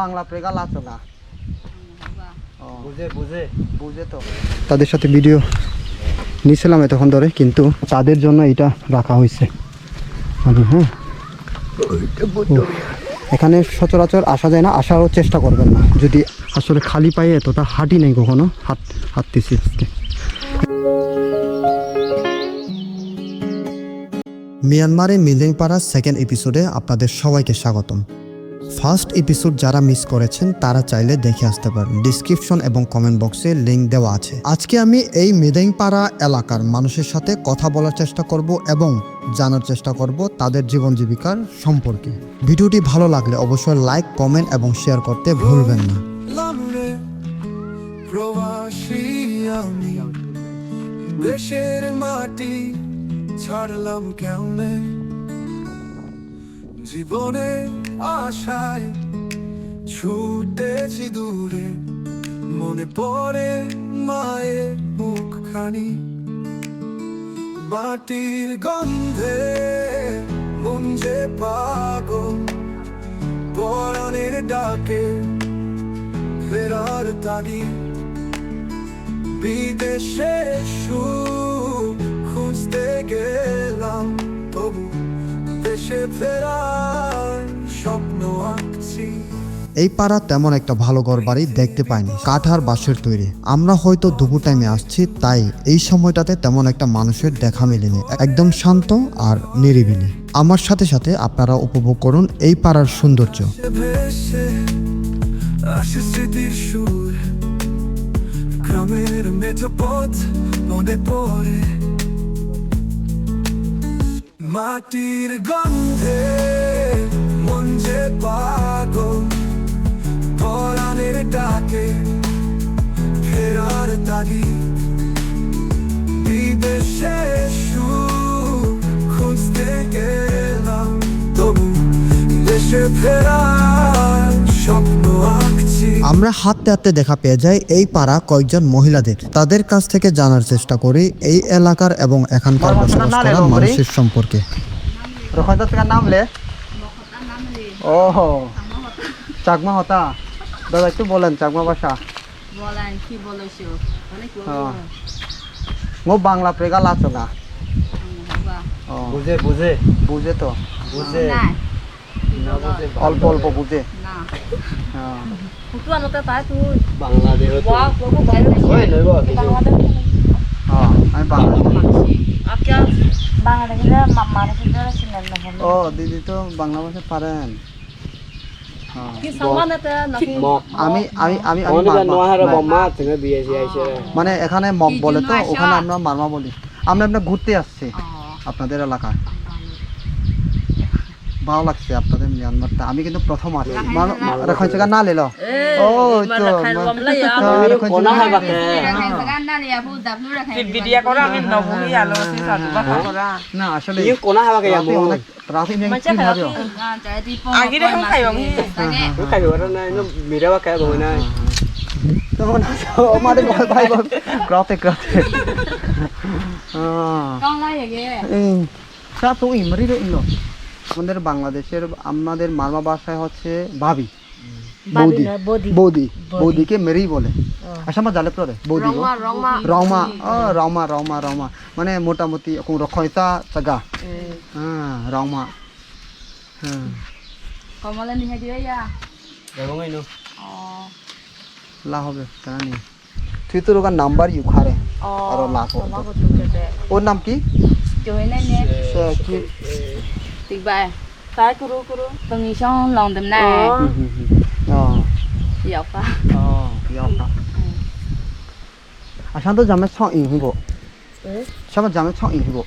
Bangla Prega লাচোগা বুঝে বুঝে। বুঝে তো। তাদের সাথে ভিডিও নিয়েছিলাম এতক্ষণ ধরে কিন্তু তাদের জন্য এটা রাখা হয়েছে। হ্যাঁ। এখানে সচরাচর আসা যায় না আসারও চেষ্টা করবেন না। যদি আসলে খালি পায়ে এতটা হাঁটি নেই কখনো হাত হাঁটতেছি আজকে। মিয়ানমারের মিলিংপাড়া সেকেন্ড এপিসোডে আপনাদের সবাইকে স্বাগতম। ফার্স্ট এপিসোড যারা মিস করেছেন, তারা চাইলে দেখে আসতে পারেন। ডিসক্রিপশন এবং কমেন্ট বক্সে লিঙ্ক দেওয়া আছে। আজকে আমি এই মেদেংপাড়া এলাকার মানুষের সাথে কথা বলার চেষ্টা করব এবং জানার চেষ্টা করব তাদের জীবন জীবিকার সম্পর্কে। ভিডিওটি ভালো লাগলে অবশ্যই লাইক, কমেন্ট এবং শেয়ার করতে ভুলবেন না। দেশের মাটি ছাড়লাম কেমনে? জীবনে আশায় ছুটেছি দূরে, মনে পড়ে মায়ের মুখখানি। মাটির গন্ধে মন যে পাগল, পরাণের ডাকে ফেরার তাগি। বিদেশে সুখ খুঁজতে গেলাম এই পাড়া তেমন একটা ভালো ঘর বাড়ি দেখতে পাইনি, কাঠার বাঁশের তৈরি। আমরা হয়তো দুপুর টাইমে আসছি, তাই এই সময়টাতে তেমন একটা মানুষের দেখা মেলেনি। একদম শান্ত আর নিরিবিলি। আমার সাথে সাথে আপনারা উপভোগ করুন এই পাড়ার সৌন্দর্য। পথ মাটির গন্ধে মন যে পাগল, পরাণের ডাকে ফেরার তাগি। বিদেশে খুঁজতে গেলাম, তবু দেশে ফেরার আমরা হাঁটতে হাঁটতে দেখা পেয়ে যাই এই পাড়া কয়েকজন মহিলাদের। তাদের কাছ থেকে জানার চেষ্টা করি এই এলাকার এবং এখানকার বসবাস করা মানুষের সম্পর্কে। ও চাকমা হতা দাদা একটু বলেন চাকমা ভাষা। বলেন কি বলেছ? অনেক হ্যাঁ। বাংলা প্রেগা লাচোগা। ও বুঝে বুঝে। বুঝে তো। বুঝে না অল্প অল্প বুঝে। না। হ্যাঁ। হ্যাঁ, না ও দিদি তো বাংলা ভাষা পারেন। হ্যাঁ। আমি আমি আমি মানে এখানে মগ বলে তো ওখানে আমরা মারমা বলি। আমরা আমরা ঘুরতে আসছি আপনাদের এলাকায়। ভালো লাগছে আপনাদের মিয়ানমারটা। আমি কিন্তু প্রথম আসছি রেখন জায়গা না লেলো। ও তো কোনা হয়। না আসলে ই কোনা হয় বাকে অনেক রাতে নিয়ে কি ভাবিও আগে নাই নো নাই? তখন আমাদের ভাই ক্রাতে ক্রাতে। হ্যাঁ সা তো ইমরি রে ইলো। আমাদের বাংলাদেশের আমাদের মারমা ভাষায় হচ্ছে ভাবি। বৌদি। বৌদি। বৌদিকে মেরি বলে। আচ্ছা জালে পরে বৌদি রমা ও রমা রমা রমা। মানে মোটামুটি এখন রক্ষয়তা জাগা হ্যাঁ রমা। হ্যাঁ। কমলা নিহে ইয়া লা হবে তুই তোর ওখান নাম্বার ইউ খারে আর লা ওর নাম কি? জয় নে কি? ទីបែតែគ្រូគ្រូបងនេះចង់ឡងដំណែអូយកប៉ាអូយកប៉ាอาฉันต้องจำไม่ช่องอินฟูบุฉันมัจำไม่ช่องอินฟูบุ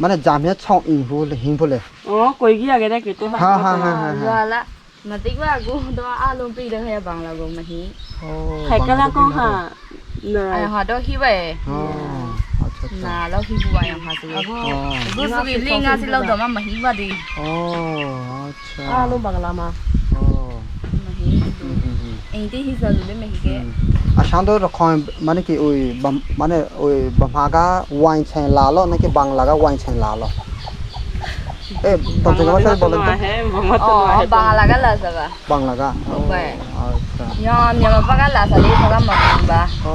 มันจะจำไม่ช่องอินฟูบุเลยหิบุเลยโอ้กุยกี้อะไรได้กี่ตัวฮ่าฮ่าฮ่าฮ่าว่าละมาติว่ากูตัวอารมณ์ปีเลยให้บังเรากูมาฮีใครก็แล้วก็ฮะเนี่ยหาดโกฮิเว่ na lo hi bua yang hasil go go segi linga si lo dama mahi badi oh acha ah lo bangla ma oh mahi এই তে হিসা দিলে মেহিকে আসান তো রকম মানে কি ওই মানে ওই বামাগা ওয়াইন ছেন লালো নাকি বাংলাগা ওয়াইন ছেন লালো এ বাংলা ভাষা বলেন তো বাংলাগা লাসাবা বাংলাগা ওকে ইয়া নিয়া বাগা লাসালি সগা মাবা ও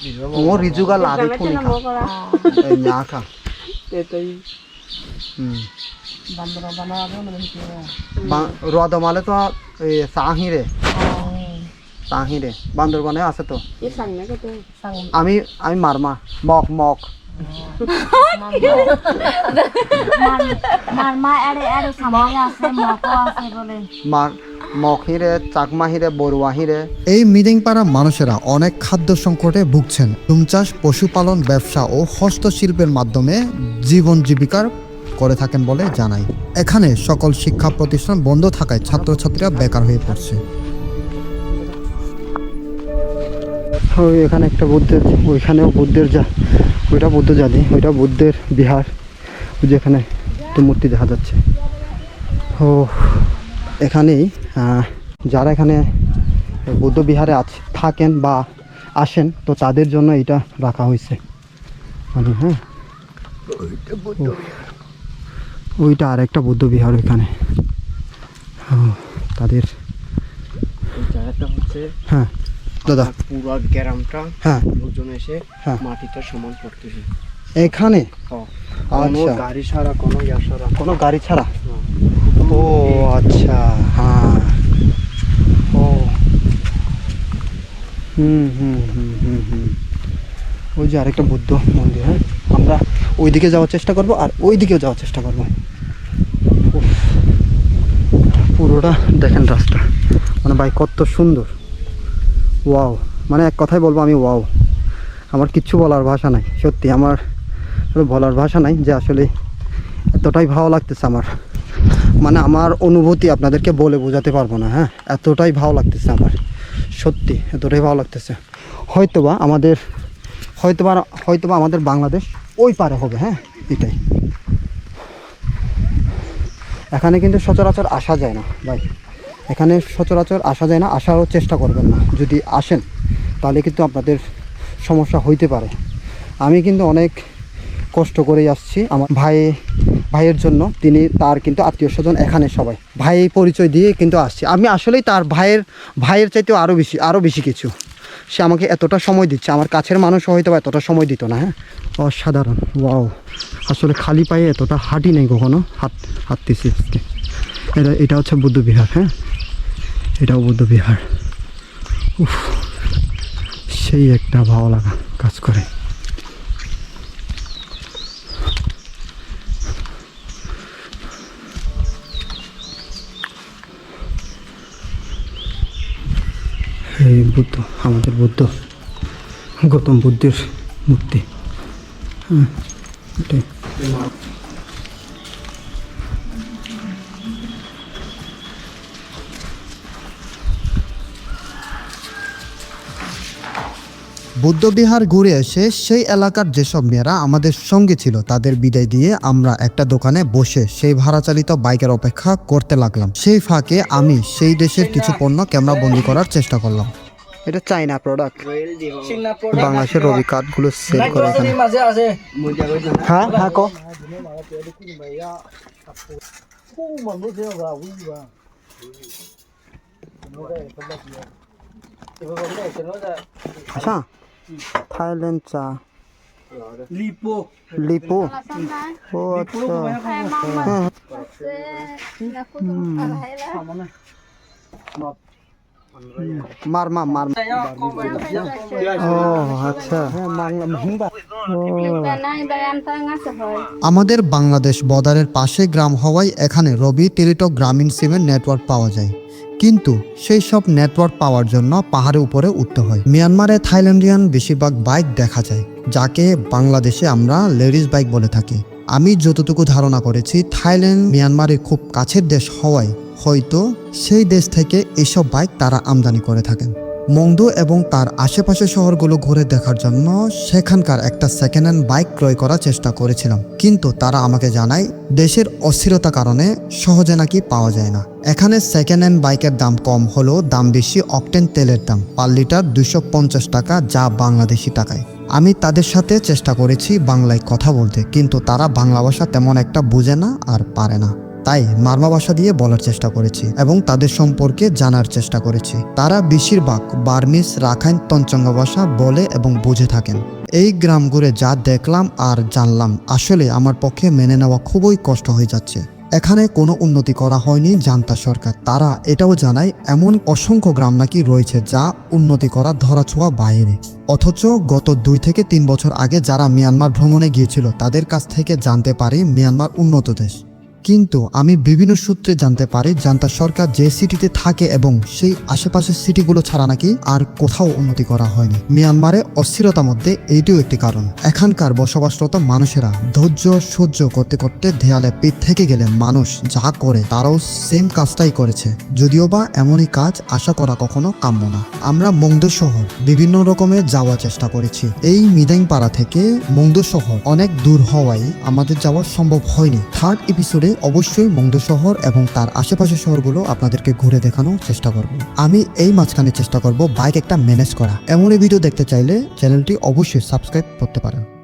어 리주가 রদমালে তো সাহিরে সাহিরে বান্দরবনে আছে তো আমি আমি মারমা মক মক মারমা এড়ে এড়ে সামনে আছে মক আছে বলে মার মহিরে চাকমাহিরে বড়ুয়াহিরে এই মিদিংপাড়া মানুষেরা অনেক খাদ্য সংকটে ভুগছেন। জুম চাষ পশুপালন ব্যবসা ও হস্তশিল্পের মাধ্যমে জীবন জীবিকার করে থাকেন বলে জানাই এখানে সকল শিক্ষা প্রতিষ্ঠান বন্ধ থাকায় ছাত্রছাত্রীরা বেকার হয়ে পড়ছে। এখানে একটা বুদ্ধের ওইখানেও বুদ্ধের যা ওইটা বুদ্ধ জাতি ওইটা বুদ্ধের বিহার ওই যে এখানে মূর্তি দেখা যাচ্ছে। ও এখানেই যারা এখানে বুদ্ধ বিহারে আছে থাকেন বা আসেন তো তাদের জন্য এটা রাখা হয়েছে। মানে হ্যাঁ? ওইটা আর একটা বুদ্ধ বিহার ওইখানে। ও, তাদের জায়গাটা হচ্ছে হ্যাঁ দাদা। পুরো গ্রামটা হ্যাঁ। লোকজন এসে হ্যাঁ। মাটিটা সমান করতেছে। এখানে? আচ্ছা। গাড়ি ছাড়া কোনো ইয়া ছাড়া। কোনো গাড়ি ছাড়া। ও আচ্ছা হ্যাঁ। ও। হুম হুম হুম হুম হুম। ওই যে আরেকটা বুদ্ধ মন্দির হ্যাঁ? আমরা ওইদিকে যাওয়ার চেষ্টা করব আর ওই দিকেও যাওয়ার চেষ্টা করব। পুরোটা দেখেন রাস্তা। মানে ভাই, কত সুন্দর। ওয়াও মানে এক কথাই বলব আমি ওয়াও। আমার কিচ্ছু বলার ভাষা নাই, সত্যি। আমার বলার ভাষা নাই যে আসলে এতটাই ভালো লাগতেছে আমার। মানে আমার অনুভূতি আপনাদেরকে বলে বোঝাতে পারব না হ্যাঁ? এতটাই ভালো লাগতেছে আমার, সত্যি এতটাই ভালো লাগতেছে। হয়তোবা আমাদের, হয়তোবা হয়তোবা আমাদের বাংলাদেশ ওই পারে হবে হ্যাঁ? এটাই। এখানে কিন্তু সচরাচর আসা যায় না, ভাই। এখানে সচরাচর আসা যায় না, আসারও চেষ্টা করবেন না। যদি আসেন, তাহলে কিন্তু আপনাদের সমস্যা হইতে পারে। আমি কিন্তু অনেক কষ্ট করে আসছি। আমার ভাই ভাইয়ের জন্য তিনি তার কিন্তু আত্মীয় স্বজন এখানে সবাই। ভাই পরিচয় দিয়ে কিন্তু আসছি। আমি আসলেই তার ভাইয়ের ভাইয়ের চাইতেও আরও বেশি আরও বেশি কিছু। সে আমাকে এতটা সময় দিচ্ছে। আমার কাছের মানুষ হয়তো এতটা সময় দিত না হ্যাঁ? অসাধারণ। ওয়াও। আসলে খালি পায়ে এতটা হাঁটি নেই কখনো। হাত হাঁটতেছি আজকে। এটা এটা হচ্ছে বুদ্ধ বিহার হ্যাঁ? এটাও বুদ্ধ বিহার। উফ। সেই একটা ভালো লাগা কাজ করে। এই বুদ্ধ আমাদের বুদ্ধ গৌতম বুদ্ধের মূর্তি। হ্যাঁ এটাই। বুদ্ধবিহার ঘুরে এসে সেই এলাকার যেসব মেয়েরা আমাদের সঙ্গে ছিল তাদের বিদায় দিয়ে আমরা একটা দোকানে বসে সেই ভাড়া চালিত বাইকের অপেক্ষা করতে লাগলাম। সেই ফাঁকে আমি সেই দেশের কিছু পণ্য ক্যামেরা বন্দি করার চেষ্টা করলাম। এটা চাইনা প্রোডাক্ট বাংলাদেশের রবি কার্ডগুলো সেল করা এখানে। হ্যাঁ হ্যাঁ কো। আচ্ছা। থাইল্যান্ড চা লিপো লিপো ও আচ্ছা মারমা মারমা আমাদের বাংলাদেশ বর্ডারের পাশে গ্রাম হওয়ায় এখানে রবি টেলিটক গ্রামীণ সিমের নেটওয়ার্ক পাওয়া যায়। কিন্তু সেই সব নেটওয়ার্ক পাওয়ার জন্য পাহাড়ের উপরে উঠতে হয়। মিয়ানমারে থাইল্যান্ডিয়ান বেশিরভাগ বাইক দেখা যায়, যাকে বাংলাদেশে আমরা লেডিস বাইক বলে থাকি। আমি যতটুকু ধারণা করেছি, থাইল্যান্ড মিয়ানমারের খুব কাছের দেশ হওয়ায় হয়তো সেই দেশ থেকে এসব বাইক তারা আমদানি করে থাকেন। মংদু এবং তার আশেপাশের শহরগুলো ঘুরে দেখার জন্য সেখানকার একটা সেকেন্ড হ্যান্ড বাইক ক্রয় করার চেষ্টা করেছিলাম। কিন্তু তারা আমাকে জানায়, দেশের অস্থিরতা কারণে সহজে নাকি পাওয়া যায় না। এখানে সেকেন্ড হ্যান্ড বাইকের দাম কম হলেও দাম বেশি অকটেন তেলের দাম পার লিটার দুশো পঞ্চাশ টাকা যা বাংলাদেশি টাকায়। আমি তাদের সাথে চেষ্টা করেছি বাংলায় কথা বলতে, কিন্তু তারা বাংলা ভাষা তেমন একটা বুঝে না আর পারে না। তাই মারমা ভাষা দিয়ে বলার চেষ্টা করেছি এবং তাদের সম্পর্কে জানার চেষ্টা করেছি। তারা বেশিরভাগ বার্মিস রাখাইন, তঞ্চঙ্গা ভাষা বলে এবং বুঝে থাকেন। এই গ্রাম ঘুরে যা দেখলাম আর জানলাম, আসলে আমার পক্ষে মেনে নেওয়া খুবই কষ্ট হয়ে যাচ্ছে। এখানে কোনো উন্নতি করা হয়নি জান্তা সরকার। তারা এটাও জানায়, এমন অসংখ্য গ্রাম নাকি রয়েছে যা উন্নতি করা ধরাছোঁয়া বাইরে অথচ গত দুই থেকে তিন বছর আগে যারা মিয়ানমার ভ্রমণে গিয়েছিল, তাদের কাছ থেকে জানতে পারি মিয়ানমার উন্নত দেশ। কিন্তু আমি বিভিন্ন সূত্রে জানতে পারি, জান্তা সরকার যে সিটিতে থাকে এবং সেই আশেপাশের সিটিগুলো ছাড়া নাকি আর কোথাও উন্নতি করা হয়নি। মিয়ানমারে অস্থিরতার মধ্যে এইটিও একটি কারণ। এখানকার বসবাসরত মানুষেরা ধৈর্য সহ্য করতে করতে দেয়ালে পিঠ থেকে গেলে মানুষ যা করে তারাও সেম কাজটাই করেছে। যদিও বা এমনই কাজ আশা করা কখনো কাম্য না। আমরা মংদু শহর বিভিন্ন রকমের যাওয়ার চেষ্টা করেছি। এই মিদাইং পাড়া থেকে মংদু শহর অনেক দূর হওয়ায় আমাদের যাওয়া সম্ভব হয়নি। থার্ড এপিসোডে অবশ্যই মন্দ শহর এবং তার আশেপাশে শহরগুলো আপনাদেরকে ঘুরে দেখানোর চেষ্টা করব। আমি এই মাঝখানে চেষ্টা করব বাইক একটা ম্যানেজ করা। এমন এই ভিডিও দেখতে চাইলে চ্যানেলটি অবশ্যই সাবস্ক্রাইব করতে পারেন।